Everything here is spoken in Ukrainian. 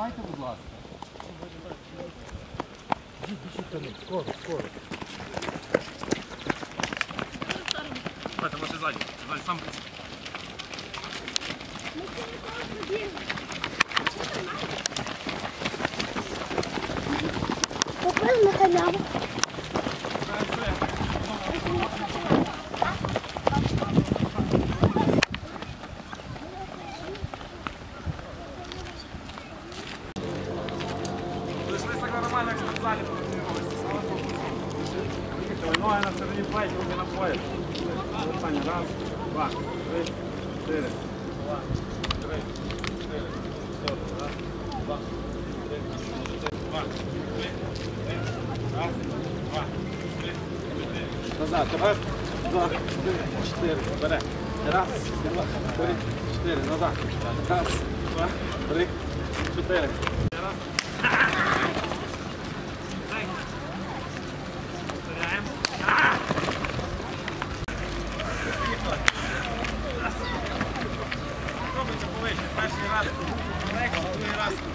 Знімайте, будь ласка. Скоро, скоро. Давайте, може ззаді. Ззаді сам працює. Ну, це не кожен день. Купив на халяву. Нормально, як в спортзалі потренувалися. Слава. Ноги на стороні плеч, руки на пояс. Саня, раз, два, три, чотири. Два, три, чотири. Стоп, раз, два, три, чотири. Два, три, чотири. Раз, два, три, чотири. Назад, раз, два, три, чотири. Бере. Раз, два, три, чотири. Назад. Раз, два, три, чотири. Раз. Rasku. Rekao, tu je Rasku.